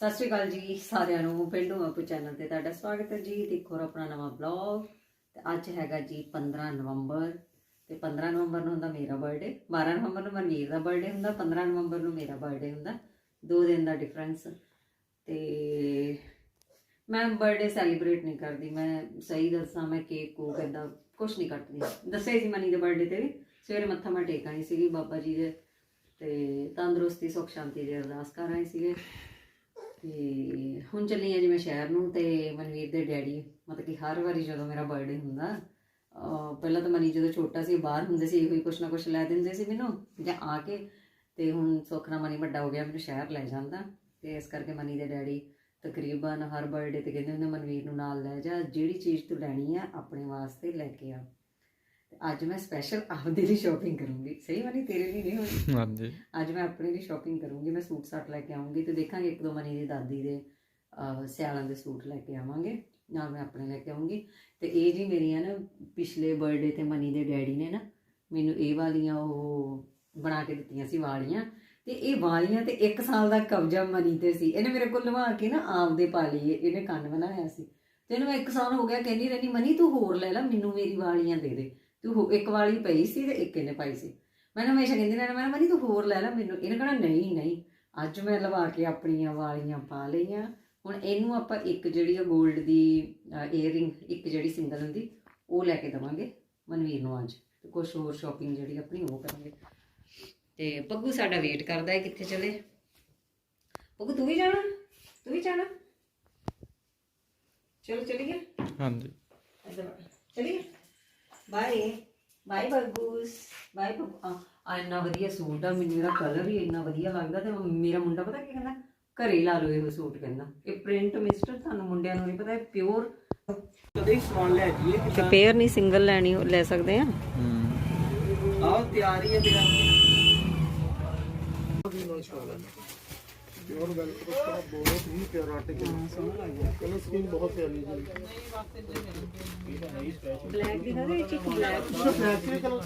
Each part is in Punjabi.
ਸਤਿ ਸ਼੍ਰੀ ਅਕਾਲ ਜੀ ਸਾਰਿਆਂ ਨੂੰ, ਪਿੰਡੂ ਆਪੂ ਚੈਨਲ ਤੇ ਤੁਹਾਡਾ ਸਵਾਗਤ ਹੈ ਜੀ ਦੇਖੋ ਆਪਣਾ ਨਵਾਂ ਬਲੌਗ ਤੇ ਅੱਜ ਹੈਗਾ ਜੀ 15 ਨਵੰਬਰ, ਤੇ 15 ਨਵੰਬਰ ਨੂੰ ਹੁੰਦਾ ਮੇਰਾ ਬਰਥਡੇ 12 ਨਵੰਬਰ ਨੂੰ ਮਨਵੀਰ ਦਾ ਬਰਥਡੇ ਹੁੰਦਾ 15 ਨਵੰਬਰ ਨੂੰ ਮੇਰਾ ਬਰਥਡੇ ਹੁੰਦਾ, ਦੋ ਦਿਨ ਦਾ ਡਿਫਰੈਂਸ ਤੇ ਮੈਂ ਬਰਥਡੇ ਸੈਲੀਬ੍ਰੇਟ ਨਹੀਂ ਕਰਦੀ, ਮੈਂ ਸਹੀ ਦੱਸਾਂ, ਮੈਂ ਕੇਕ ਕੂਕ ਏਦਾਂ ਕੁਝ ਨਹੀਂ ਕੱਟਦੀ। ਦੱਸਿਆ ਸੀ ਮਨੀ ਦੇ ਬਰਥਡੇ ਤੇ ਵੀ, ਸਵੇਰੇ ਮੱਥਾ ਮੈਂ ਟੇਕ ਆਈ ਸੀਗੀ ਬਾਬਾ ਜੀ ਦੇ, ਤੇ ਤੰਦਰੁਸਤੀ, ਸੁਖ, ਸ਼ਾਂਤੀ ਦੀ ਅਰਦਾਸ ਕਰ ਆਏ ਸੀਗੇ। ਤੇ ਹੁਣ ਚੱਲੀ ਆ ਜੀ ਮੈਂ ਸ਼ਹਿਰ ਨੂੰ ਤੇ ਮਨਵੀਰ ਦੇ ਡੈਡੀ, ਮਤਲਬ ਕਿ ਹਰ ਵਾਰੀ ਜਦੋਂ ਮੇਰਾ ਬਰਥਡੇ ਹੁੰਦਾ ਪਹਿਲਾਂ ਤਾਂ ਮਨੀ ਜਦੋਂ ਛੋਟਾ ਸੀ ਬਾਹਰ ਹੁੰਦੇ ਸੀ, ਇਹੋ ਹੀ ਕੁਛ ਨਾ ਕੁਛ ਲੈ ਦਿੰਦੇ ਸੀ ਮੈਨੂੰ, ਜਾਂ ਆ ਕੇ। ਤੇ ਹੁਣ ਸੁੱਖ ਨਾਲ ਮਨੀ ਵੱਡਾ ਹੋ ਗਿਆ, ਮੈਨੂੰ ਸ਼ਹਿਰ ਲੈ ਜਾਂਦਾ। ਤੇ ਇਸ ਕਰਕੇ ਮਨੀ ਦੇ ਡੈਡੀ ਤਕਰੀਬਨ ਹਰ ਬਰਥਡੇ ਤੇ ਕਹਿੰਦੇ ਹੁੰਦੇ ਮਨਵੀਰ ਨੂੰ ਨਾਲ ਲੈ ਜਾ, ਜਿਹੜੀ ਚੀਜ਼ ਤੂੰ ਲੈਣੀ ਆ, ਆਪਣੇ ਵਾਸਤੇ ਲੈ ਕੇ ਆ। ਅੱਜ ਮੈਂ ਸਪੈਸ਼ਲ ਆਪਦੇ ਲਈ ਸ਼ਾਪਿੰਗ ਕਰੂੰਗੀ। ਸਹੀ ਮਨੀ ਤੇਰੇ ਲਈ ਨਹੀਂ ਹੋਣੀ ਹਾਂਜੀ। ਅੱਜ ਮੈਂ ਆਪਣੇ ਲਈ ਸ਼ਾਪਿੰਗ ਕਰੂੰਗੀ। ਮੈਂ ਸੂਟ ਸਾਟ ਲੈ ਕੇ ਆਉਂਗੀ ਤੇ ਦੇਖਾਂਗੇ ਇੱਕ ਦੋ ਮਨੀ ਦੀ ਦਾਦੀ ਦੇ ਸਿਆਲਾਂ ਦੇ ਸੂਟ ਲੈ ਕੇ ਆਵਾਂਗੇ। ਨਾਲ ਮੈਂ ਆਪਣੇ ਲੈ ਕੇ ਆਉਂਗੀ ਤੇ ਇਹ ਜੀ ਮੇਰੀਆਂ ਨਾ ਪਿਛਲੇ ਬਰਥਡੇ ਤੇ ਮਨੀ ਦੇ ਡੈਡੀ ਨੇ ਨਾ ਮੈਨੂੰ ਇਹ ਵਾਲੀਆਂ ਉਹ ਬਣਾ ਕੇ ਦਿੱਤੀਆਂ ਸੀ ਵਾਲੀਆਂ। ਤੇ ਇਹ ਵਾਲੀਆਂ ਤੇ 1 ਸਾਲ ਦਾ ਕਬਜ਼ਾ ਮਨੀ ਤੇ ਸੀ। ਇਹਨੇ ਮੇਰੇ ਕੋਲ ਲਵਾ ਕੇ ਨਾ ਆਪਦੇ ਪਾ ਲਈ ਇਹਨੇ ਕੰਨ ਬਣਾਇਆ ਸੀ। ਤੇ ਇਹਨੂੰ 1 ਸਾਲ ਹੋ ਗਿਆ ਕਹਿੰਦੀ ਰਹਿੰਦੀ ਮਨੀ ਤੂੰ ਹੋਰ ਲੈ ਲੈ ਮੈਨੂੰ ਮੇਰੀ ਵਾਲੀਆਂ ਦੇ ਦੇ। ਤੂੰ ਇੱਕ ਵਾਲੀ ਪਈ ਸੀ ਤੇ ਇੱਕ ਇਹਨੇ ਪਾਈ ਸੀ। ਮੈਂ ਨਾ ਹਮੇਸ਼ਾ ਕਹਿੰਦੀ ਰਹਿਣਾ ਮੈਂ ਮਨੀ ਤੂੰ ਹੋਰ ਲੈ ਲੈ ਮੈਨੂੰ। ਇਹਨੇ ਕਹਣਾ ਨਹੀਂ ਨਹੀਂ ਅੱਜ ਮੈਂ ਲਵਾ ਕੇ ਆਪਣੀਆਂ ਵਾਲੀਆਂ ਪਾ ਲਈਆਂ। ਹੁਣ ਇਹਨੂੰ ਆਪਾਂ ਇੱਕ ਜਿਹੜੀ ਆ 골ਡ ਦੀ ਏਅਰਿੰਗ ਇੱਕ ਜਿਹੜੀ ਸਿੰਗਲ ਹੁੰਦੀ ਉਹ ਲੈ ਕੇ ਦਵਾਂਗੇ ਮਨਵੀਰ ਨੂੰ ਅੱਜ। ਤੇ ਕੁਝ ਹੋਰ ਸ਼ਾਪਿੰਗ ਜਿਹੜੀ ਆਪਣੀ ਉਹ ਕਰਾਂਗੇ। ਤੇ ਪੱਗੂ ਸਾਡਾ ਵੇਟ ਕਰਦਾ ਹੈ ਕਿੱਥੇ ਚਲੇ। ਪੱਗੂ ਤੂੰ ਵੀ ਜਾਣਾ? ਤੂੰ ਵੀ ਜਾਣਾ? ਚਲੋ ਚਲੀਏ। ਹਾਂਜੀ। ਚਲੀਏ। ਬਾਏ ਬਾਏ ਬੱਗੂਸ ਬਾਏ ਬੱਗੂ ਆ ਇੰਨਾ ਵਧੀਆ ਸੂਟ ਆ ਮੈਨੂੰ ਇਹਦਾ ਕਲਰ ਹੀ ਇੰਨਾ ਵਧੀਆ ਲੱਗਦਾ ਤੇ ਮੇਰਾ ਮੁੰਡਾ ਪਤਾ ਕੀ ਕਹਿੰਦਾ? ਘਰੇ ਲਾ ਲਓ ਇਹ ਸੂਟ ਕਹਿੰਦਾ। ਇਹ ਪ੍ਰਿੰਟ ਮਿਸਟਰ ਤੁਹਾਨੂੰ ਮੁੰਡਿਆਂ ਨੂੰ ਨਹੀਂ ਪਤਾ ਇਹ ਪਿਓਰ ਕਦੇ ਹੀ ਸਮਾਨ ਲੈ ਜੀਏ ਤੇ ਪੇਅਰ ਨਹੀਂ ਸਿੰਗਲ ਲੈਣੀ ਲੈ ਸਕਦੇ ਆ? ਆਓ ਤਿਆਰ ਹੀ ਹੈ ਤੇਰਾ ਪਿਓਰ ਵੈਲਕਮ ਦਾ ਬਹੁਤ ਹੀ ਪਿਆਰਾ ਆਰਟੀਕਲ ਕਲਰ ਸਕੀਨ ਬਹੁਤ ਪਿਆਰੀ ਜੀ ਬਲੈਕ ਦੀ ਨਾ ਇਹ ਚਿਕ ਬਲੈਕ ਫੈਂਸੀ ਕਲਰ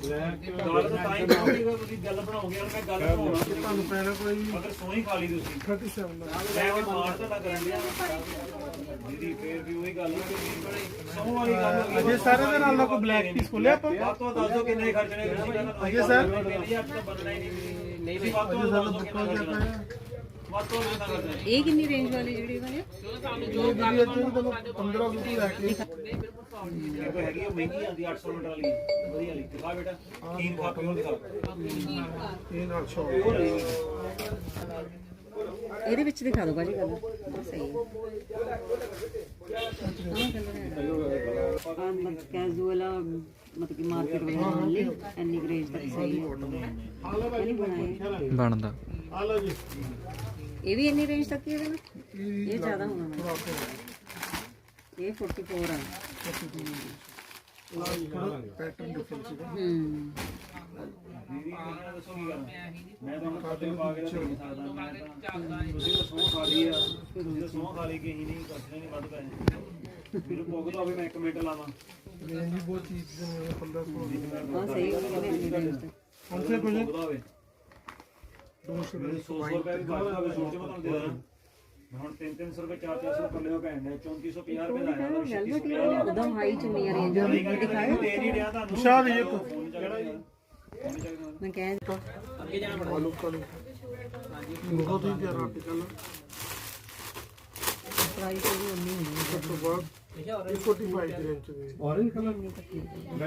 ਗੱਲ ਤਾਂ ਤਾਂ ਹੀ ਬਣਾਉਂਦੀ ਤੁਸੀਂ ਗੱਲ ਬਣਾਓਗੇ ਹੁਣ ਮੈਂ ਗੱਲ ਬਣਾਉਣਾ ਤੁਹਾਨੂੰ ਪੈਣਾ ਕੋਈ ਅਗਰ ਸੋਹਣੀ ਖਾ ਲਈ ਤੁਸੀਂ 37 ਦਾ ਮੈਂ ਕੋਈ ਮਾਰ ਤੁਹਾਡਾ ਕਰਨ ਲਿਆ ਦੀਦੀ ਫੇਰ ਵੀ ਉਹੀ ਗੱਲ ਸੌ ਵਾਲੀ ਗੱਲ ਹੋ ਗਈ ਅਜੇ ਸਾਰੇ ਦੇ ਨਾਲ ਦਾ ਕੋਈ ਬਲੈਕ ਪੀਸ ਖੋਲਿਆ ਆਪਾਂ ਵੱਧ ਤੋਂ ਵੱਧ ਦੱਸੋ ਕਿੰਨੇ ਖਰਚਣੇ ਤੁਸੀਂ ਕਹਿੰਦਾ ਅਜੇ ਸਰ ਨਹੀਂ ਅੱਜ ਤਾਂ ਬੰਦਾ ਹੀ ਨਹੀਂ ਨਹੀਂ ਵੀ ਵੱਧ ਤੋਂ ਵੱਧ ਦੱਸੋ ਕਿੰਨਾ ਖਰਚਣਾ ਵੱਧ ਤੋਂ ਵੱਧ ਕਿੰਨਾ ਖਰਚਣਾ ਇਹ ਕਿੰਨੀ ਰੇਂਜ ਵਾਲੀ ਜਿਹੜੀ ਬਣੀ ਜੋ ਵੀ ਅੱਜ ਨੂੰ ਤੁਹਾਨੂੰ 15 ਰੁਪਏ ਲੈ ਕੇ। ਇਹ ਹੈਗੀ ਆ ਮਹਿੰਗੀ ਆਂਦੀ 800 ਮੀਟਰ ਵਾਲੀ ਵਧੀਆ ਲਈ ਦਿਖਾ ਬੇਟਾ ਕੀਨ ਖਾ ਪਿਓ ਦਿਖਾ। ਇਹ ਨਾਲ ਇਹਦੇ ਵਿੱਚ ਦਿਖਾ ਦਿਓ ਬਾਜੀ ਕਲਰ ਸਹੀ ਹੈ। ਕੈਜੂਅਲ ਮਤਲਬ ਕਿ ਮਾਰਕੀਟ ਵਗੈਰਾ ਨਾਲ ਲਈ ਐਨੀ ਗ੍ਰੇਜ ਤੱਕ ਸਹੀ ਹੈ। ਬਣਾਏ ਬਣਦਾ। ਆ ਲਓ ਜੀ। ਇਹ ਵੀ ਇੰਨੀ ਰੇਂਜ ਤੱਕ ਹੀ ਹੈ ਨਾ? ਇਹ ਜ਼ਿਆਦਾ ਹੋਣਾ। ਇਹ 44 ਆ। ਪੈਟਰਨ ਡਿਫਰੈਂਸ ਹੈ। ਹੂੰ ਮੈਂ ਤੁਹਾਨੂੰ ਖਾਤੇ ਪਾ ਕੇ ਤਾਂ ਦੇ ਸਕਦਾ ਮੈਂ ਤਾਂ ਤੁਸੀਂ ਤਾਂ ਸੌਂ ਖਾ ਲਈ ਆ ਤੁਸੀਂ ਤਾਂ ਸੌਂ ਖਾ ਲਈ ਕਿ ਅਸੀਂ ਨਹੀਂ ਕੱਟਣੇ ਨਹੀਂ ਵੱਧ ਪੈਸੇ ਫਿਰ ਪੁੱਗਦਾ ਹੋਵੇ ਮੈਂ ਇੱਕ ਮਿੰਟ ਲਾਵਾਂ ਰੇਂਜ ਵੀ ਬਹੁਤ ਚੀਜ਼ ਦੇ 15 16 ਹਾਂ ਸਹੀ ਹੋ ਗਿਆ ਹੁਣ ਸੇ ਕੁਝ ਪੁੱਗਦਾ ਹੋਵੇ 200 ਮੈਨੂੰ 100 ਰੁਪਏ ਵੀ ਬਚਦਾ ਹੋਵੇ ਸੋਚ ਮੈਂ ਤੁਹਾਨੂੰ ਦੇ ਮੈਂ ਹੁਣ 3-300 ਰੁਪਏ 4-400 ਰੁਪਏ ਪੱਲੇ ਭੈਣ ਨੇ 3450 ਰੁਪਏ ਲਾਇਆ ਉਹਦਾ ਵੈਲਵਟ ਹੀ ਉਦੋਂ ਹਾਈ ਚੁੰਨੀਆਂ ਰੇਂਜ ਵਾਲੀ ਦਿਖਾਇਆ ਦੇ ਨਹੀਂ ਰਿਹਾ ਤੁਹਾਨੂੰ। ਸ਼ਾਹ ਦੀ ਇੱਕ। ਮੈਂ ਕਹਿ ਆਲੂ ਕਲਰ ਬਹੁਤ ਹੀ ਪਿਆਰਾ ਆਰਟੀਕਲ ਪ੍ਰਾਈਸ ਵੀ ਉਨੀ ਹੋਣੀ ਉਸ ਤੋਂ ਬਾਅਦ ਇਹ 45 ਦੀ ਰੇਂਜ ਦੇ ਔਰੇਂਜ ਕਲਰ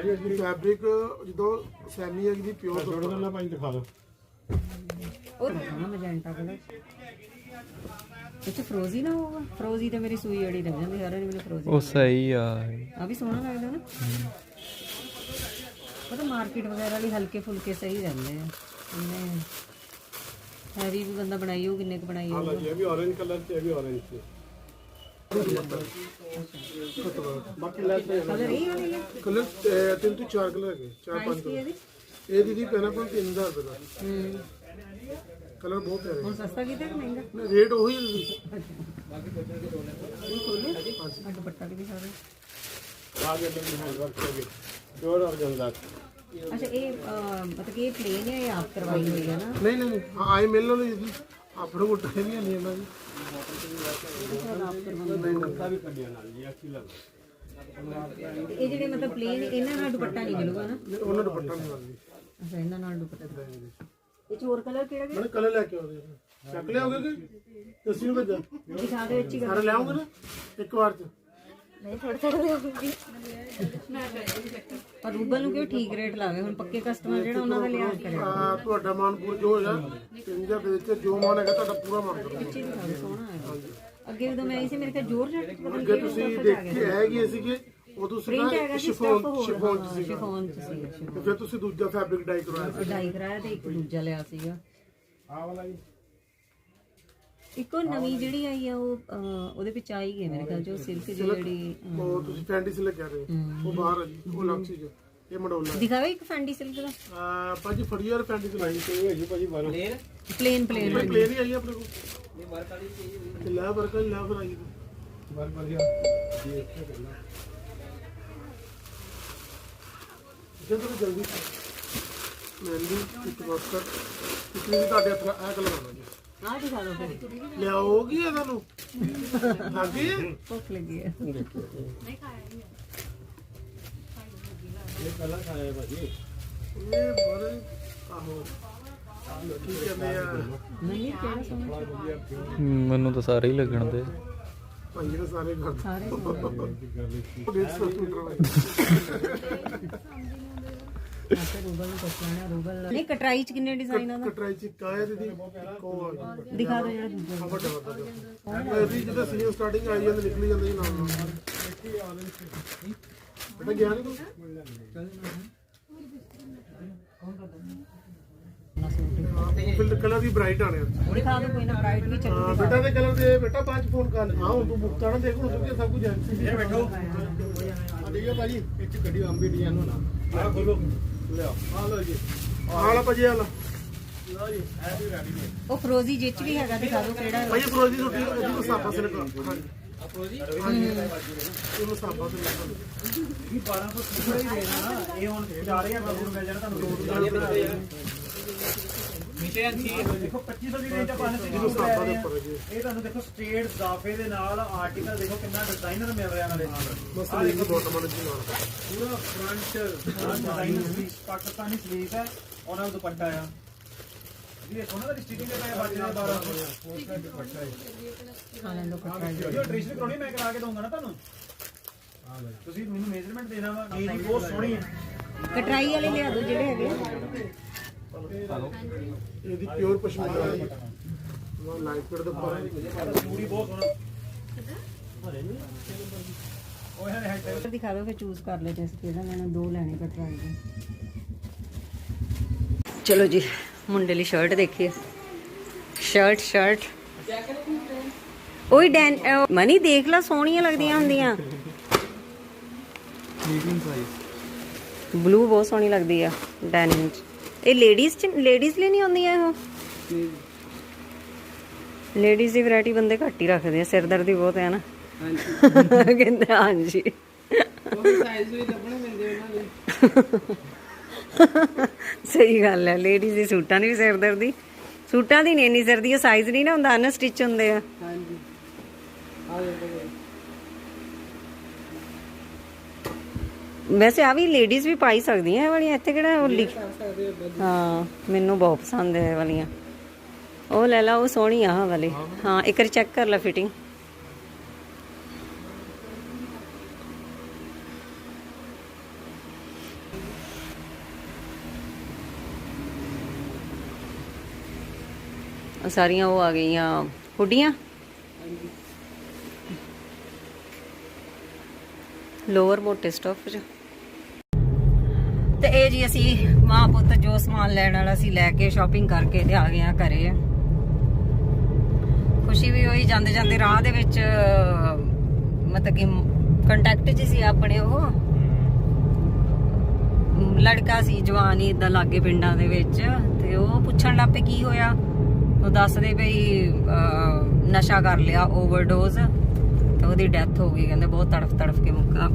ਇਹ ਫੈਬਰਿਕ ਜਦੋਂ ਸੈਮੀ ਹੈ ਜੀ ਪਿਓਰ ਛੋੜ ਦੇਣਾ ਭਾਈ ਦਿਖਾ ਦਿਓ। ਉਹ ਮੈਜੈਂਟਾ ਕਲਰ ਇਹ ਚ ਫਰੋਜ਼ੀ ਨਾ ਹੋਗਾ ਫਰੋਜ਼ੀ ਤੇ ਮੇਰੀ ਸੂਈ ਅੜੀ ਲੱਗ ਜਾਂਦੀ ਸਾਰਿਆਂ ਨੇ ਮੈਨੂੰ ਫਰੋਜ਼ੀ ਉਹ ਸਹੀ ਆ। ਆ ਵੀ ਸੋਹਣਾ ਲੱਗਦਾ ਨਾ। ਉਹ ਤਾਂ ਮਾਰਕੀਟ ਵਗੈਰਾ ਲਈ ਹਲਕੇ ਫੁਲਕੇ ਸਹੀ ਰਹਿੰਦੇ ਆ। ਇੰਨੇ ਹੈਵੀ ਵੀ ਬੰਦਾ ਬਣਾਈ ਹੋਊ ਕਿੰਨੇ ਕੁ ਬਣਾਈ ਹੋਊ। ਇਹ ਵੀ ਔਰੇਂਜ ਕਲਰ ਤੇ ਇਹ ਵੀ ਔਰੇਂਜ ਤੇ ਬਾਕੀ ਲੈਸ ਕਲਰ ਇਹ ਵਾਲੀ ਹੈ ਕਲਰ ਤਿੰਨ ਤੋਂ ਚਾਰ ਕਲਰ ਹੈਗੇ ਚਾਰ ਪੰਜ ਕੀ ਇਹਦੀ? ਇਹ ਦੀਦੀ ਪੈਣਾ ਪਰ 3000 ਰੁਪਏ ਦਾ। ਹੂੰ। ਕਲਰ ਬਹੁਤ ਪਿਆਰੇ ਹੁਣ ਸਸਤਾ ਕੀਤਾ ਕਿ ਮਹਿੰਗਾ? ਨੇ ਰੇਟ ਉਹੀ ਹੈ। ਜੀ ਇਹ ਖੋਲੇ ਆ ਦੁਪੱਟਾ ਵੀ ਦਿਖਾ ਦੇ ਆ ਗਿਆ ਤੇ ਹੈਂਡ ਵਰਕ ਹੋ ਗਿਆ ਪਿਓਰ ਔਰਗੰਜ਼ਾ ਅੱਛਾ ਇਹ ਮਤਲਬ ਕਿ ਇਹ ਪਲੇਨ ਹੈ ਇਹ ਆਪ ਕਰਵਾਈ ਹੋਈ ਹੈ ਨਾ? ਨਹੀਂ ਨਹੀਂ ਆਈ ਮਿਲ ਲਓ ਜੀ ਆਪਣਾ ਕੋਲ ਟਾਈਮ ਹੀ ਨਹੀਂ ਇਹਨਾਂ ਲੱਗ ਇਹ ਜਿਹੜੇ ਮਤਲਬ ਪਲੇਨ ਇਹਨਾਂ ਨਾਲ ਦੁਪੱਟਾ ਨਹੀਂ ਮਿਲੂਗਾ ਨਾ? ਉਹਨਾਂ ਨੂੰ ਪੱਟਾ ਨਹੀਂ ਲੱਗਦੀ ਅੱਛਾ ਇਹਨਾਂ ਨਾਲ ਦੁਪੱਟਾ ਇਹ ਚ ਹੋਰ ਕਲਰ ਕਿਹੜਾ ਮੈਨੂੰ ਕਲਰ ਲੈ ਕੇ ਆਉਂਦੇ ਚੱਕ ਲਿਆਓਗੇ ਕਿ? ਤੁਸੀਂ ਨੂੰ ਭੇਜਾਂ। ਦਿਖਾ ਦਿਓ ਇੱਚੀ ਸਾਰੇ ਲਿਆਉਂਗੇ ਨਾ? ਇੱਕ ਵਾਰ ਚ। ਨਹੀਂ ਥੋੜਾ ਥੋੜਾ ਦੇਵਾਂਗੀ ਪਰ ਰੂਬਲ ਨੂੰ ਕਿਉਂ ਠੀਕ ਰੇਟ ਲਾਵੇ? ਹੁਣ ਪੱਕੇ ਕਸਟਮਰ ਜਿਹੜਾ ਉਹਨਾਂ ਦਾ ਲਿਹਾਜ਼ ਕਰਿਆ ਆ ਤੁਹਾਡਾ ਮਾਨਪੁਰ ਜੋ ਹੈਗਾ ਪਿੰਜਾ ਦੇ ਵਿੱਚ ਜੋ ਮਾਨ ਹੈਗਾ ਤੁਹਾਡਾ ਪੂਰਾ ਮਾਨ ਕਰੋ। ਸੋਹਣਾ ਹੈ। ਅੱਗੇ ਜਦੋਂ ਮੈਂ ਆਈ ਸੀ ਮੇਰੇ ਕੋਲ ਜੋਰ ਜੱਟ ਅੱਗੇ ਤੁਸੀਂ ਦੇਖੇ ਹੈਗੇ ਸੀਗੇ। ਉਦੋਂ ਪ੍ਰਿੰਟ ਹੈਗਾ ਸੀਗਾ ਸੀ ਸ਼ਿਫੋਨ ਹੋਰ ਸ਼ਿਫੋਨ ਹਾਂ, ਚ ਸੀਗਾ। ਸ਼ਿਫੋਨ ਚ ਸੀਗਾ ਸ਼ਿਫੋਨ। ਤੇ ਫਿਰ ਤੁਸੀਂ ਦੂਜਾ ਫੈਬਰਿਕ ਡਾਈ ਕਰਵਾਇਆ ਸੀ ਡਾਈ ਕਰਾਇਆ ਤੇ ਇੱਕ ਦੂਜਾ ਲਿਆ ਸੀਗਾ। ਆ ਵਾਲਾ ਜੀ। ਇੱਕ ਉਹ ਨਵੀਂ ਜਿਹੜੀ ਆਈ ਆ ਉਹ ਅਹ, ਉਹਦੇ ਵਿੱਚ ਆਈ ਗਈ ਮੇਰੇ ਖਿਆਲ ਚ ਉਹ ਸਿਲਕ ਜਿਹੜੀ ਅਹ, ਉਹ ਤੁਸੀਂ ਫੈਂਡੀ ਸਿਲਕ ਕਹਿ ਰਹੇ ਹੋ। ਉਹ ਬਾਹਰ ਹੈ ਜੀ ਉਹ ਲੱਗ ਸੀ ਇਹ ਮਡੋਲਾ ਦਿਖਾਵੇ ਇੱਕ ਫੈਂਡੀ ਸਿਲਕ ਦਾ। ਆ ਭਾਜੀ ਫੜੀ ਯਾਰ ਫੈਂਡੀ ਸਿਲਾਈ ਇਹ ਹੈ ਜੀ ਭਾਜੀ ਬਾਰਾਂ ਪਲੇਨ ਪਲੇਨ ਪਲੇਨ ਹੀ ਆਈ ਆਪਣੇ ਕੋਲ। ਇਹ ਵਰਕ ਵਾਲੀ ਲੈ ਵਰਕ ਵਾਲੀ ਲੈ ਫਿਰ ਆਈ ਬਾਰ ਵਧੀਆ ਜੀ ਇੱਥੇ ਕਰਨਾ ਜਦੋਂ ਜਲਦੀ ਮਹਿੰਦੀ ਇੱਕ ਵਸਤਰ ਇੱਕ ਵੀ ਤੁਹਾਡੇ ਹੱਥ ਨਾਲ ਇਹ ਕਲਰ ਆਉਣਾ ਜੀ। ਆਹ ਦਿਖਾ ਦਿਓ ਫਿਰ। ਲਿਆਓਗੀ ਇਹ ਤੁਹਾਨੂੰ? ਲੱਗੀ ਭੁੱਖ ਲੱਗੀ ਹੈ ਇਹ ਕੱਲਾ ਖਾਇਆ ਭਾਜੀ। ਇਹ ਬੜੇ ਆਹੋ। ਕੀ ਕਹਿੰਦੇ ਆ? ਨਹੀਂ ਕਿਹੜਾ ਸੋਹਣਾ ਮੈਨੂੰ ਤਾਂ ਸਾਰੇ ਹੀ ਲੱਗਣ ਦੇ। ਭਾਈ ਨੇ ਸਾਰੇ ਘਰ ਸਾਰੇ ਸੋਹਣੇ ਡੇਢ ਸੌ ਮੀਟਰ ਹੋਏ ਅੱਛਾ ਰੂਬਲ ਨੂੰ ਪੁੱਛ ਲੈਣਾ ਰੂਬਲ ਨਹੀਂ ਕਟਰਾਈ ਚ ਕਿੰਨੇ ਡਿਜ਼ਾਈਨਾਂ ਦਾ ਕਟਰਾਈ ਚ ਕਾਇਆ ਦੀਦੀ ਕੋ ਆ। ਦਿਖਾ ਦਿਓ ਜਿਹੜਾ ਦੂਜਾ ਵੱਡਾ ਵੱਡਾ ਇਹ ਵੀ ਜਦੋਂ ਸੀਨੀਅਰ ਸਟਾਰਟਿੰਗ ਆਈ ਜਾਂਦੇ ਨਿਕਲੀ ਜਾਂਦੇ ਜੀ ਨਾਲ ਨਾਲ। ਬੇਟਾ ਗਿਆ ਨਹੀਂ ਤੂੰ ਫਿਲਟਰ ਕਲਰ ਵੀ ਬ੍ਰਾਈਟ ਆਣੇ ਆ ਦਿਖਾ ਦਿਓ ਕੋਈ ਨਾ ਬ੍ਰਾਈਟ ਵੀ ਚੱਲੂ ਹਾਂ ਬੇਟਾ ਦੇ ਕਲਰ ਦੇ ਬੇਟਾ ਬਾਅਦ ਚ ਫੋਨ ਕਰ ਲੈ। ਹਾਂ ਹੁਣ ਤੂੰ ਬੁੱਕ ਕਰਾਂ ਦੇਖ ਹੁਣ ਤੂੰ ਸਭ ਕੁਝ ਜਾਣ ਸੀ ਬੈਠੋ। ਆ ਦੇਖਿਓ ਭਾਜੀ ਇਹ ਚ ਕੱਢਿਓ ਅੰਬੀ ਡਿਜ਼ਾਈਨ ਹੋਣਾ। ਆ ਖੋਲੋ। ਲਿਆਓ ਆ ਲਓ ਜੀ ਆਹ ਲਾ ਭਾਜੀ ਆਲਾ ਲਓ। ਜੀ ਇਹ ਵੀ ਰੈਡੀ ਨੇ ਉਹ ਫਰੋਜ਼ੀ ਜਿੱਚ ਵੀ ਹੈਗਾ ਦਿਖਾ ਦਿਓ ਕਿਹੜਾ ਭਾਈ ਫਰੋਜ਼ੀ ਰੋਟੀ ਉਹਦੀ ਮਸਾਬਾ ਸਿਰ ਕਰ ਹਾਂਜੀ ਫਰੋਜ਼ੀ ਹਾਂਜੀ। ਇਹ ਮਸਾਬਾ ਸਿਰ ਕਰ ਇਹ 1200 ਸਿੱਧਾ ਹੀ ਦੇਣਾ ਇਹ ਹੁਣ 4000 ਦਾ ਮਿਲ ਜਾਣਾ ਤੁਹਾਨੂੰ ਨੀਚੇ ਅੰਤੀ ਦੇਖੋ 2500 ਦੀ ਰੇਂਜ ਆਪਾਂ ਨੇ ਇਹ ਮਸਾਬਾ ਦੇ ਉੱਪਰ ਹੈ ਜੀ। ਇਹ ਤੁਹਾਨੂੰ ਦੇਖੋ ਸਟੇਟ ਜ਼ਾਫੇ ਦੇ ਨਾਲ ਆਰਟੀਕਲ ਦੇਖੋ ਕਿੰਨਾ ਡਿਜ਼ਾਈਨਰ ਮਿਲ ਰਿਹਾ ਨਾਲੇ। ਮਸਲੇ ਦੀ ਬੋਟਮ ਵਾਲੇ ਜੀ ਨਾਲ ਪੂਰਾ front designer sleeve Pakistani sleeve ਹੈ ਉਹਨਾਂ ਦਾ ਦੁਪੱਟਾ ਆ। ਇਹ ਸੋਨਾ ਦਾ ਸਟਿਚਿੰਗ ਦੇ ਪੈਸੇ ਬਚ ਰਹੇ 1200 ਖਾ ਲੈਂਦੋ ਕਟਰਾਈ ਜੋ ਟ੍ਰੇਸਿੰਗ ਕਰਾਉਣੀ ਮੈਂ ਕਰਾ ਕੇ ਦਊਂਗਾ ਨਾ ਤੁਹਾਨੂੰ। ਤੁਸੀਂ ਮੈਨੂੰ ਮੇਜ਼ਰਮੈਂਟ ਦੇਣਾ ਵਾ ਨੀਂਦ ਦੀ ਬਹੁਤ ਸੋਹਣੀ ਹੈ। ਕਟਰਾਈ ਵਾਲੇ ਲਿਆ ਦਿਓ ਜਿਹੜੇ ਹੈਗੇ ਇਹਦੀ ਪਿਓਰ ਪਸ਼ਮੀਨਾ ਹੈ ਉਹ ਲਾਈਟ ਕਲਰ ਦੇ ਉੱਪਰ ਹੈ ਪੂਰੀ ਬਹੁਤ ਸੋਹਣਾ। ਉਹ ਇਹਨਾਂ ਨੇ ਹੈਡ ਦਿਖਾ ਦਿਓ ਫਿਰ ਚੂਜ਼ ਕਰ ਲੈ ਜਿਸ ਕਿਹੜਾ ਲੈਣਾ ਦੋ ਲੈਣੇ ਕਟਰਾਈ ਦੇ। ਚਲੋ ਜੀ ਮੁੰਡੇ ਲਈ ਸ਼ਰਟ ਦੇਖੀਏ। ਸ਼ਰਟ ਸ਼ਰਟ ਉਹੀ ਡੈਨ ਮਨੀ ਦੇਖ ਲਾ ਸੋਹਣੀਆਂ ਲੱਗਦੀਆਂ ਹੁੰਦੀਆਂ। ਮੀਡੀਅਮ ਸਾਈਜ਼ ਬਲੂ ਬਹੁਤ ਸੋਹਣੀ ਲੱਗਦੀ ਆ ਡੈਨਿਮ ਚ। ਇਹ ਲੇਡੀਜ਼ ਚ ਲੇਡੀਜ਼ ਲਈ ਨਹੀਂ ਆਉਂਦੀਆਂ ਇਹ? ਲੇਡੀਜ਼ ਦੀ ਵੈਰਾਈਟੀ ਬੰਦੇ ਘੱਟ ਹੀ ਰੱਖਦੇ ਆ ਸਿਰਦਰਦੀ ਬਹੁਤ ਹੈ ਨਾ। ਹਾਂਜੀ। ਕਹਿੰਦੇ ਹਾਂਜੀ। ਸਹੀ ਗੱਲ ਹੈ ਲੇਡੀਜ਼ ਦੀ ਸੂਟਾਂ ਦੀ ਵੀ ਸਿਰਦਰਦੀ ਸੂਟਾਂ ਦੀ ਨਹੀਂ ਇੰਨੀ ਸਿਰਦੀ ਸਾਈਜ਼ ਨਹੀਂ ਨਾ ਹੁੰਦਾ ਅਨ ਸਟਿਚ ਹੁੰਦੇ ਆ। ਵੈਸੇ ਆ ਵੀ ਲੇਡੀਜ਼ ਵੀ ਪਾਈ ਸਕਦੀਆਂ ਇਹ ਵਾਲੀਆਂ ਇੱਥੇ ਕਿਹੜਾ ਉਹ ਲਿਖ ਹਾਂ ਮੈਨੂੰ ਬਹੁਤ ਪਸੰਦ ਹੈ ਇਹ ਵਾਲੀਆਂ। ਉਹ ਲੈ ਲਾ ਉਹ ਸੋਹਣੀ ਆ ਵਾਲੀ। ਹਾਂ ਇੱਕ ਵਾਰ ਚੈੱਕ ਕਰ ਲੈ ਫਿਟਿੰਗ ਸਾਰੀਆਂ ਉਹ ਆ ਗਈਆਂ। ਹੁੱਡੀਆਂ? ਲੋਅਰ ਮੋਟੇ ਸਟਫ ਚ। ਤੇ ਇਹ ਜੀ ਅਸੀਂ ਮਾਂ ਪੁੱਤ ਜੋ ਸਮਾਨ ਲੈਣ ਵਾਲਾ ਸੀ ਲੈ ਕੇ ਸ਼ਾਪਿੰਗ ਕਰਕੇ ਤੇ ਆ ਗਏ ਆ ਘਰੇ। ਖੁਸ਼ੀ ਵੀ ਹੋਈ, ਜਾਂਦੇ ਜਾਂਦੇ ਰਾਹ ਦੇ ਵਿੱਚ, ਮਤਲਬ ਕਿ ਕੰਟੈਕਟ 'ਚ ਸੀ ਆਪਣੇ ਉਹ। ਲੜਕਾ ਸੀ, ਜਵਾਨ ਹੀ ਇਦਾਂ ਲਾਗੇ ਪਿੰਡਾਂ ਦੇ ਵਿੱਚ ਤੇ ਉਹ ਪੁੱਛਣ ਲੱਗ ਪਏ ਕੀ ਹੋਇਆ? ਉਹ ਦੱਸਦੇ ਪਈ ਨਸ਼ਾ ਕਰ ਲਿਆ ਓਵਰਡੋਜ਼ ਤੇ ਉਹਦੀ ਡੈਥ ਹੋ ਗਈ, ਕਹਿੰਦੇ ਬਹੁਤ ਤੜਫ ਤੜਫ ਕੇ ਮੁੱਕਾ।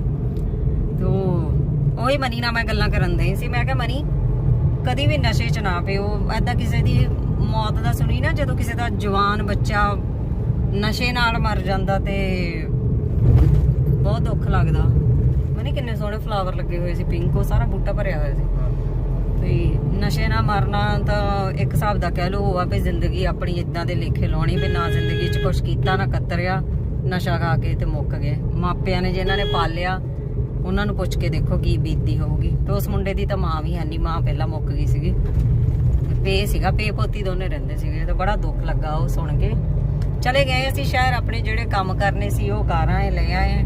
ਤੇ ਉਹ ਉਹੀ ਮਨੀ ਨਾਲ ਮੈਂ ਗੱਲਾਂ ਕਰਨ ਦੇ ਸੀ। ਮੈਂ ਕਿਹਾ, ਮਨੀ, ਕਦੀ ਵੀ ਨਸ਼ੇ 'ਚ ਨਾ ਪਿਓ। ਐਦਾਂ ਕਿਸੇ ਦੀ ਮੌਤ ਦਾ ਸੁਣੀ ਨਾ, ਜਦੋਂ ਕਿਸੇ ਦਾ ਜਵਾਨ ਬੱਚਾ ਨਸ਼ੇ ਨਾਲ ਮਰ ਜਾਂਦਾ ਤੇ ਬਹੁਤ ਦੁੱਖ ਲੱਗਦਾ। ਮਨੀ, ਕਿੰਨੇ ਸੋਹਣੇ ਫਲਾਵਰ ਲੱਗੇ ਹੋਏ ਸੀ ਪਿੰਕ ਉਹ ਸਾਰਾ ਬੂਟਾ ਭਰਿਆ ਹੋਇਆ ਸੀ। ਤੇ ਨਸ਼ੇ ਨਾਲ ਮਰਨਾ ਤਾਂ ਇੱਕ ਹਿਸਾਬ ਦਾ ਕਹਿ ਲੋ ਆ ਵੀ ਜ਼ਿੰਦਗੀ ਆਪਣੀ ਇਦਾਂ ਦੇ ਲੇਖੇ ਲਾਉਣੀ ਵੀ ਨਾ ਜ਼ਿੰਦਗੀ 'ਚ ਕੁਝ ਕੀਤਾ ਨਾ ਕਤਰਿਆ, ਨਸ਼ਾ ਖਾ ਕੇ ਤੇ ਮੁੱਕ ਗਏ। ਮਾਪਿਆਂ ਨੇ ਜਿਨ੍ਹਾਂ ਨੇ ਪਾਲਿਆ ਉਹਨਾਂ ਨੂੰ ਪੁੱਛ ਕੇ ਦੇਖੋ ਕੀ ਬੀਤੀ ਹੋਊਗੀ। ਤੇ ਉਸ ਮੁੰਡੇ ਦੀ ਤਾਂ ਮਾਂ ਵੀ ਹੈ ਮਾਂ ਪਹਿਲਾਂ ਮੁੱਕ ਗਈ ਸੀਗੀ। ਪੇ ਸੀਗਾ, ਪੇ ਪੋਤੀ ਦੋਨੇ ਰਹਿੰਦੇ ਸੀਗੇ, ਤੇ ਬੜਾ ਦੁੱਖ ਲੱਗਾ ਉਹ ਸੁਣ ਕੇ। ਚਲੇ ਗਏ ਅਸੀਂ ਸ਼ਹਿਰ, ਆਪਣੇ ਜਿਹੜੇ ਕੰਮ ਕਰਨੇ ਸੀ, ਉਹ ਕਰ ਆਏ ਲੈ ਆਏ।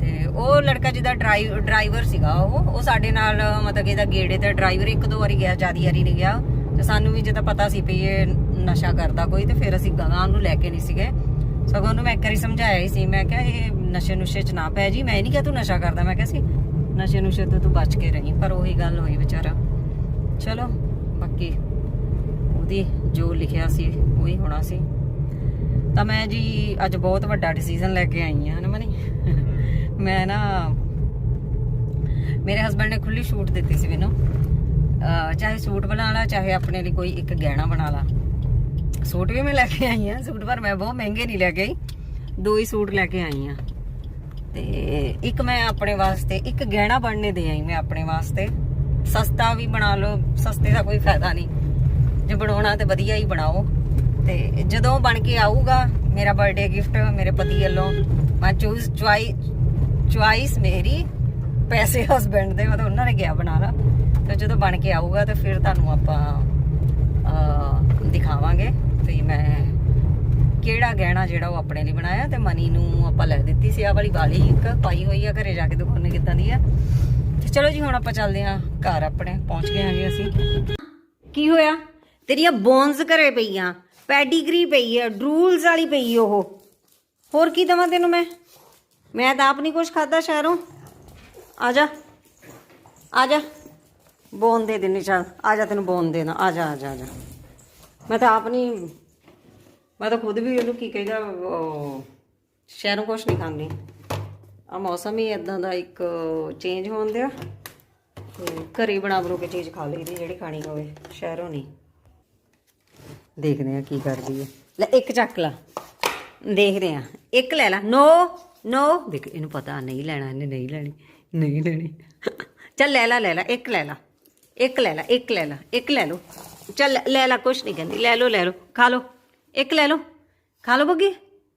ਤੇ ਉਹ ਲੜਕਾ ਜਿਹਦਾ ਡਰਾਈਵ ਡਰਾਈਵਰ ਸੀਗਾ ਉਹ ਉਹ ਸਾਡੇ ਨਾਲ, ਮਤਲਬ ਕਿ ਇਹਦਾ ਗੇੜੇ ਤੇ ਡਰਾਈਵਰ ਇੱਕ ਦੋ ਵਾਰੀ ਗਿਆ, ਜਿਆਦੀ ਵਾਰੀ ਨਹੀਂ ਗਿਆ। ਤੇ ਸਾਨੂੰ ਵੀ ਜਦੋਂ ਪਤਾ ਸੀ ਵੀ ਇਹ ਨਸ਼ਾ ਕਰਦਾ ਕੋਈ, ਤੇ ਫਿਰ ਅਸੀਂ ਗਾਂ ਉਹਨੂੰ ਲੈ ਕੇ ਨਹੀਂ ਸੀਗੇ। ਸਗੋਂ ਉਹਨੂੰ ਮੈਂ ਇੱਕ ਵਾਰੀ ਸਮਝਾਇਆ ਹੀ ਸੀ ਮੈਂ ਕਿਹਾ ਇਹ ਨਸ਼ੇ ਨੁਸ਼ੇ ਚ ਨਾ ਪੈ ਜੀ ਮੈਂ ਨਹੀਂ ਕਿਹਾ ਤੂੰ ਨਸ਼ਾ ਕਰਦਾ ਮੈਂ ਕਿਹਾ ਸੀ ਨਸ਼ੇ ਨੁਸ਼ੇ ਤੋਂ ਤੂੰ ਬਚ ਕੇ ਰਹੀਂ ਪਰ ਉਹੀ ਗੱਲ ਹੋਈ ਵਿਚਾਰਾ। ਚਲੋ ਬਾਕੀ ਉਹਦੀ ਜੋ ਲਿਖਿਆ ਸੀ ਉਹੀ ਹੋਣਾ ਸੀ। ਤਾਂ ਮੈਂ ਜੀ ਅੱਜ ਬਹੁਤ ਵੱਡਾ ਡਿਸੀਜਨ ਲੈ ਕੇ ਆਈ ਹਾਂ ਨਾ ਮਨੀ? ਮੈਂ ਨਾ ਮੇਰੇ ਹਸਬੰਡ ਨੇ ਖੁੱਲੀ ਛੂਟ ਦਿੱਤੀ ਸੀ ਮੈਨੂੰ। ਚਾਹੇ ਸੂਟ ਬਣਾ ਲਾ ਚਾਹੇ ਆਪਣੇ ਲਈ ਕੋਈ ਇੱਕ ਗਹਿਣਾ ਬਣਾ ਲਾ। ਸੂਟ ਵੀ ਮੈਂ ਲੈ ਕੇ ਆਈ ਹਾਂ, ਸੂਟ ਪਰ ਮੈਂ ਬਹੁਤ ਮਹਿੰਗੇ ਨਹੀਂ ਲੈ ਕੇ ਆਈ। ਦੋ ਹੀ ਸੂਟ ਲੈ ਕੇ ਆਈ ਹਾਂ। ਤੇ ਇੱਕ ਮੈਂ ਆਪਣੇ ਵਾਸਤੇ, ਇੱਕ ਗਹਿਣਾ ਬਣਨੇ ਦੇ ਆਈ ਮੈਂ ਆਪਣੇ ਵਾਸਤੇ। ਸਸਤਾ ਵੀ ਬਣਾ ਲਓ, ਸਸਤੇ ਦਾ ਕੋਈ ਫਾਇਦਾ ਨਹੀਂ। ਜੇ ਬਣਾਉਣਾ ਤੇ ਵਧੀਆ ਹੀ ਬਣਾਓ। ਤੇ ਜਦੋਂ ਬਣ ਕੇ ਆਊਗਾ, ਮੇਰਾ ਬਰਥਡੇ ਗਿਫਟ ਮੇਰੇ ਪਤੀ ਵੱਲੋਂ, ਮੈਂ ਚੂਜ਼ ਚੁਆਇਸ ਮੇਰੀ ਪੈਸੇ ਹਸਬੰਡ ਦੇ ਮਤਲਬ ਉਹਨਾਂ ਨੇ ਕਿਹਾ ਬਣਾ ਲਾ। ਤੇ ਜਦੋਂ ਬਣ ਕੇ ਆਊਗਾ ਤੇ ਫਿਰ ਤੁਹਾਨੂੰ ਆਪਾਂ ਦਿਖਾਵਾਂਗੇ। ਤੇ ਮੈਂ ਕਿਹੜਾ ਗਹਿਣਾ ਜਿਹੜਾ ਉਹ ਆਪਣੇ ਲਈ ਬਣਾਇਆ ਤੇ ਮਨੀ ਨੂੰ ਆਪਾਂ ਲੈ ਦਿੱਤੀ ਸੀ ਆ ਵਾਲੀ ਵਾਲੀ ਇੱਕ ਪਾਈ ਹੋਈ ਆ ਘਰੇ ਜਾ ਕੇ ਦਿਖਾਉਣੇ ਕਿੱਦਾਂ ਦੀ ਆ। ਤੇ ਚਲੋ ਜੀ, ਹੁਣ ਆਪਾਂ ਚੱਲਦੇ ਆ ਘਰ ਆਪਣੇ, ਪਹੁੰਚ ਗਏ ਆ ਜੀ ਅਸੀਂ। ਕੀ ਹੋਇਆ? ਤੇਰੀਆਂ ਬੋਨਸ ਘਰੇ ਪਈਆਂ ਪੈਡੀਗਰੀ ਪਈ ਆ ਡਰੂਲਸ ਵਾਲੀ ਪਈ ਉਹ। ਹੋਰ ਕੀ ਦਵਾਂ ਤੈਨੂੰ ਮੈਂ? ਮੈਂ ਤਾਂ ਆਪ ਨਹੀਂ ਕੁਝ ਖਾਦਾ ਸ਼ਹਿਰੋਂ। ਆ ਜਾ ਆ ਜਾ। ਬੋਨ ਦੇ ਦੇਣੀ ਚੱਲ, ਆ ਜਾ ਤੈਨੂੰ ਬੋਨ ਦੇਣਾ, ਆ ਜਾ ਆ ਜਾ ਆ ਜਾ। ਮੈਂ ਤਾਂ ਆਪ ਨਹੀਂ ਮੈਂ ਤਾਂ ਖੁਦ ਵੀ ਉਹਨੂੰ ਕੀ ਕਹੇਗਾ ਉਹ ਸ਼ਹਿਰੋਂ ਕੁਛ ਨਹੀਂ ਖਾਂਦੀ। ਆ ਮੌਸਮ ਹੀ ਇਦਾਂ ਦਾ ਇੱਕ ਚੇਂਜ ਹੋਣ ਦਿਆ। ਤੇ ਘਰੇ ਹੀ ਬਣਾ ਬਣੂ ਕੇ ਚੀਜ਼ ਖਾ ਲਈਦੀ, ਜਿਹੜੀ ਖਾਣੀ ਹੋਵੇ, ਸ਼ਹਿਰੋਂ ਨਹੀਂ ਦੇਖਦੇ ਆ ਕੀ ਕਰਦੀ ਹੈ। ਲੈ, ਇੱਕ ਚੱਕ ਲਾ। ਦੇਖਦੇ ਆ ਇੱਕ ਲੈ ਲਾ। ਨੋ ਨੋ। ਦੇਖ, ਇਹਨੂੰ ਪਤਾ ਨਹੀਂ ਲੈਣਾ, ਇਹਨੇ ਨਹੀਂ ਲੈਣੀ ਨਹੀਂ ਲੈਣੀ। ਚੱਲ ਲੈ ਲਾ ਲੈ ਲਾ। ਇੱਕ ਲੈ ਲਾ। ਇੱਕ ਲੈ ਲਾ, ਇੱਕ ਲੈ ਲਾ। ਇੱਕ ਲੈ ਲਓ। ਚੱਲ ਲੈ ਲੈ ਕੁਛ ਨਹੀਂ ਕਹਿੰਦੀ। ਲੈ ਲਓ ਲੈ ਲਓ ਖਾ ਲਓ। ਇੱਕ ਲੈ ਲਓ। ਖਾ ਲਓ ਬੱਗੀ।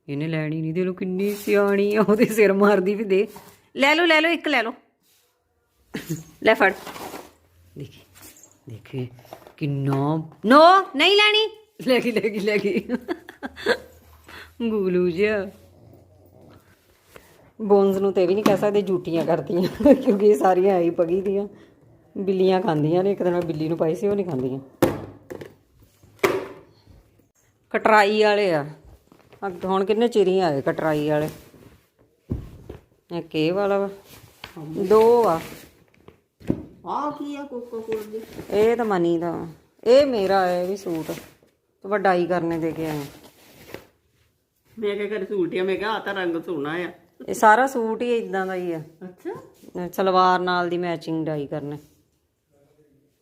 ਇਹਨੇ ਲੈਣੀ ਨਹੀਂ ਦੇ ਲੋ ਕਿੰਨੀ ਸਿਆਣੀ ਆ ਉਹਦੇ ਸਿਰ ਮਾਰਦੀ ਵੀ ਦੇ ਲੈ ਲਓ ਲੈ ਲਓ ਇੱਕ ਲੈ ਲਓ। ਲੈ ਫੜ। ਦੇਖੀ ਦੇਖੀ ਕਿੰਨਾ ਨੋ ਨਹੀਂ ਲੈਣੀ। ਲੈ ਗਈ ਲੈ ਗਈ ਲੈ ਗਈ। ਗੂਲੂ ਜਿਹਾ। ਬੋਨਸ ਨੂੰ ਤੇ ਵੀ ਨਹੀਂ ਕਹਿ ਸਕਦੇ ਜੂਟੀਆਂ ਕਰਦੀਆਂ ਕਿਉਂਕਿ ਇਹ ਸਾਰੀਆਂ ਆਈ ਪਗੀ ਦੀਆਂ। ਬਿੱਲੀਆਂ ਖਾਂਦੀਆਂ ਨੇ ਇੱਕ ਦਿਨ ਮੈਂ ਬਿੱਲੀ ਨੂੰ ਪਾਈ ਸੀ ਉਹ ਨਹੀਂ ਖਾਂਦੀਆਂ। ਕਟਰਾਈ ਵਾਲੇ ਆ। ਅੱਗ ਹੁਣ ਕਿੰਨੇ ਚਿਰੀ ਆਏ ਕਟਰਾਈ ਵਾਲੇ? ਇਹ ਕੇ ਵਾਲਾ ਵਾ ਦੋ ਆ। ਆ ਕੀ ਆ ਕੋਕੋ ਕੋਲ ਦੀ? ਇਹ ਤਾਂ ਮਨੀ ਦਾ ਇਹ ਮੇਰਾ ਹੈ ਇਹ ਵੀ ਸੂਟ। ਵਡਾਈ ਕਰਨੇ ਦੇ ਕੇ ਆਏ। ਮੈਂ ਕਿਹਾ ਕਰ ਸੂਟ ਆ ਮੈਂ ਕਿਹਾ ਆ ਤਾਂ ਰੰਗ ਸੋਹਣਾ ਆ। ਇਹ ਸਾਰਾ ਸੂਟ ਹੀ ਇਦਾਂ ਦਾ ਹੀ ਆ। ਅੱਛਾ। ਸਲਵਾਰ ਨਾਲ ਦੀ ਮੈਚਿੰਗ ਡਾਈ ਕਰਨੇ।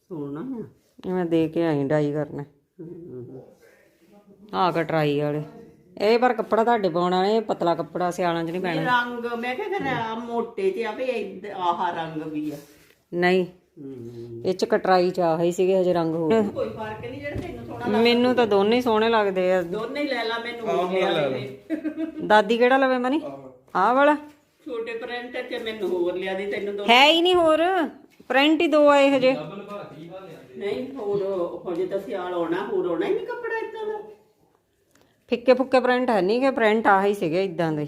ਸੋਹਣਾ ਆ। ਇਹ ਮੈਂ ਦੇ ਕੇ ਆਈ ਡਾਈ ਕਰਨੇ। ਆਹ ਕਟਰਾਈ ਵਾਲੇ। ਇਹ ਪਰ ਕੱਪੜਾ ਤੁਹਾਡੇ ਪਾਉਣਾ ਇਹ ਪਤਲਾ ਕੱਪੜਾ ਸਿਆਲਾਂ 'ਚ ਨਹੀਂ ਪੈਣਾ। ਰੰਗ ਮੈਂ ਕਿਹਾ ਕਰ ਆ ਮੋਟੇ ਤੇ ਆ ਵੀ ਇੱਧ- ਆਹ ਰੰਗ ਵੀ ਆ। ਨਹੀਂ। ਇਹ ਚ ਕਟਰਾਈ ਚ ਆਹ ਹੀ ਸੀਗੇ ਹਜੇ ਰੰਗ ਹੋ ਕੋਈ ਫ਼ਰਕ ਨਹੀਂ ਜਿਹੜਾ ਤੈਨੂੰ ਸੋਹਣਾ ਮੈਨੂੰ ਤਾਂ ਦੋਨੇ ਹੀ ਸੋਹਣੇ ਲੱਗਦੇ ਆ। ਦੋਨੇ ਹੀ ਲੈ ਲਾ ਮੈਨੂੰ ਹੋਰ ਦਾਦੀ ਕਿਹੜਾ ਲਵੇ ਮਨੀ? ਆਹ ਵਾਲਾ। ਛੋਟੇ ਪ੍ਰਿੰਟ ਚ ਮੈਨੂੰ ਹੋਰ ਲਿਆ ਦੇ ਤੈਨੂੰ ਦੋ ਹੈ ਹੀ ਨਹੀਂ ਹੋਰ। ਪ੍ਰਿੰਟ ਹੀ ਦੋ ਆਏ ਹਜੇ। ਨਹੀਂ ਹੋਰ ਹਜੇ ਤਾਂ ਸਿਆਲ ਆਉਣਾ ਹੋਰ ਆਉਣਾ ਹੀ ਨਹੀਂ ਕੱਪੜਾ ਫਿੱਕੇ ਫੁੱਕੇ ਪ੍ਰਿੰਟ ਹੈ ਨਹੀਂ ਕਿ ਪ੍ਰਿੰਟ ਆਹ ਹੀ ਸੀਗੇ ਇਦਾਂ ਦੇ।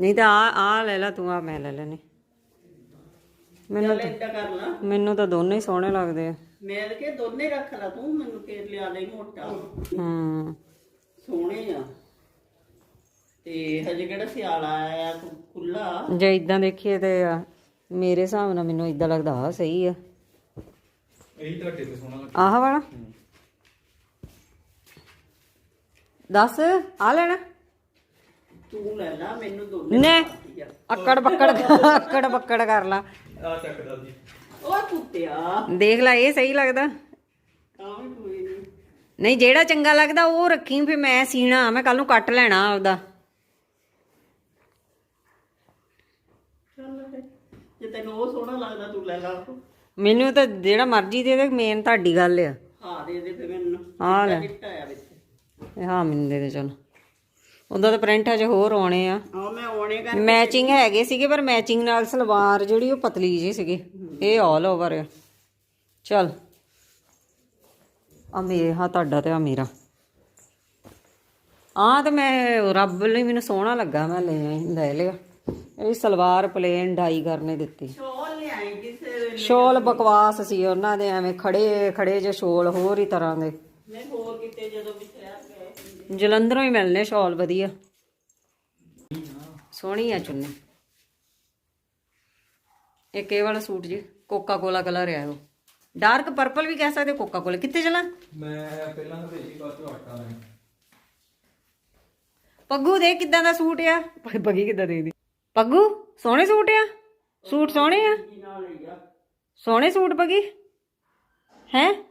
ਨਹੀਂ ਤਾਂ ਆ ਆ ਲੈ ਲੈ ਤੂੰ ਆ ਮੈਂ ਲੈ ਲੈਨੇ ਮੈਨੂੰ ਏਦਾਂ ਕਰ ਲਾ। ਮੈਨੂੰ ਤਾਂ ਦੋਨੇ ਹੀ ਸੋਹਣੇ ਲੱਗਦੇ ਆ। ਮੈਂ ਕਿ ਦੋਨੇ ਰੱਖ ਲਾ ਤੂੰ ਮੈਨੂੰ ਫੇਰ ਲਿਆ ਦੇ ਮੋਟਾ। ਹੂੰ। ਸੋਹਣੇ ਆ। ਤੇ ਹਜੇ ਕਿਹੜਾ ਸਿਆਲ ਆਇਆ ਖੁੱਲਾ ਜੇ ਇਦਾਂ ਦੇਖੀਏ ਤੇ ਆ, ਮੇਰੇ ਹਿਸਾਬ ਨਾਲ ਮੈਨੂੰ ਇਦਾਂ ਲੱਗਦਾ ਆ ਸਹੀ ਆ। ਇਹੀ ਤੁਹਾਡੇ ਤੇ ਸੋਹਣਾ ਆਹ ਵਾਲਾ? ਦੱਸ ਆ ਲੈਣਾ। ਤੂੰ ਲੈ ਲਾ ਮੈਨੂੰ ਦੋਨੇ ਨੇ ਆ। ਅਕੜ ਬੱਕੜ ਅਕੜ ਬੱਕੜ ਕਰ ਲਾ। ਆ ਚੱਕਦਾ ਜੀ। ਉਹ ਕੁੱਤਿਆ। ਦੇਖ ਲੈ ਇਹ ਸਹੀ ਲੱਗਦਾ। ਤਾਂ ਵੀ ਕੋਈ ਨਹੀਂ ਨਹੀਂ ਜਿਹੜਾ ਚੰਗਾ ਲੱਗਦਾ ਉਹ ਰੱਖੀ ਫਿਰ ਮੈਂ ਸੀਣਾ ਮੈਂ ਕੱਲ ਨੂੰ ਕੱਟ ਲੈਣਾ ਆਪਦਾ। ਚੱਲ ਫਿਰ ਜੇ ਤੈਨੂੰ ਉਹ ਸੋਹਣਾ ਲੱਗਦਾ ਤੂੰ ਲੈ ਲਾ ਉਹ ਮੈਨੂੰ ਤਾਂ ਜਿਹੜਾ ਮਰਜ਼ੀ ਦੇ ਦੇ ਮੇਨ ਤੁਹਾਡੀ ਗੱਲ ਆ। ਹਾਂ ਦੇ ਦੇ ਫਿਰ ਮੈਨੂੰ। ਆਹ ਲੈ। ਚਿੱਟਾ ਆ ਵਿੱਚ। ਇਹ ਹਾਂ ਮੈਨੂੰ ਦੇ ਦੇ ਚਲ। ਉਹਦਾ ਤਾਂ ਪ੍ਰਿੰਟ ਅਜੇ ਹੋਰ ਆਉਣੇ ਆ। ਆ ਮੈਂ ਆਉਣੇ ਕਰ ਮੈਚਿੰਗ ਹੈਗੇ ਸੀਗੇ ਪਰ ਮੈਚਿੰਗ ਨਾਲ ਸਲਵਾਰ ਜਿਹੜੀ ਉਹ ਪਤਲੀ ਜੀ ਸੀਗੀ। ਇਹ ਆਲ ਓਵਰ ਆ। ਚਲ। ਆ ਮੇਰੇ ਹਾਂ ਤੁਹਾਡਾ ਤੇ ਆ ਮੇਰਾ। ਆ ਤੇ ਮੈਂ ਰੱਬ ਲਈ ਮੈਨੂੰ ਸੋਹਣਾ ਲੱਗਾ ਮੈਂ ਲੈ ਆਈ ਲੈ ਲਿਆ। ਇਹ ਸਲਵਾਰ ਪਲੇਨ ਡਾਈ ਕਰਨੇ ਦਿੱਤੀ। ਸ਼ੋਲ ਲਿਆਈ ਕਿਸੇ ਸ਼ੋਲ ਬਕਵਾਸ ਸੀ ਉਹਨਾਂ ਦੇ ਐਵੇਂ ਖੜੇ ਖੜੇ ਜੇ ਸ਼ੋਲ ਹੋਰ ਹੀ ਤਰ੍ਹਾਂ ਦੇ। ਮੈਂ ਹੋਰ ਕਿਤੇ ਜਦੋਂ ਗਏ ਜਲੰਧਰੋਂ ਹੀ ਮਿਲਨੇ ਸ਼ਾਲ ਵਧੀਆ। ਸੋਹਣੀ ਆ ਚੁੰਨੀ। ਇਹ ਇਹ ਵਾਲਾ ਸੂਟ ਜੀ ਕੋਕਾ ਕੋਲਾ ਕਲਰ ਹੈ ਉਹ। ਡਾਰਕ ਪਰਪਲ ਵੀ ਕਹਿ ਸਕਦੇ ਕੋਕਾ ਕੋਲਾ ਕਿੱਥੇ ਚਲਾ? ਮੈਂ ਪਹਿਲਾਂ ਤਾਂ ਭੇਜੀ ਬਾਅਦ ਚੋਂ ਆਟਾ ਲੈਣ। ਪੱਗੂ ਦੇ ਕਿੱਦਾਂ ਦਾ ਸੂਟ ਆ। ਪੱਗੀ ਕਿੱਦਾਂ ਦੇਖਦੀ। ਪੱਗੂ ਸੋਹਣੇ ਸੂਟ ਆ? ਸੂਟ ਸੋਹਣੇ ਆ? ਆ? ਸੋਹਣੇ ਸੂਟ ਪੱਗੀ? ਹੈ?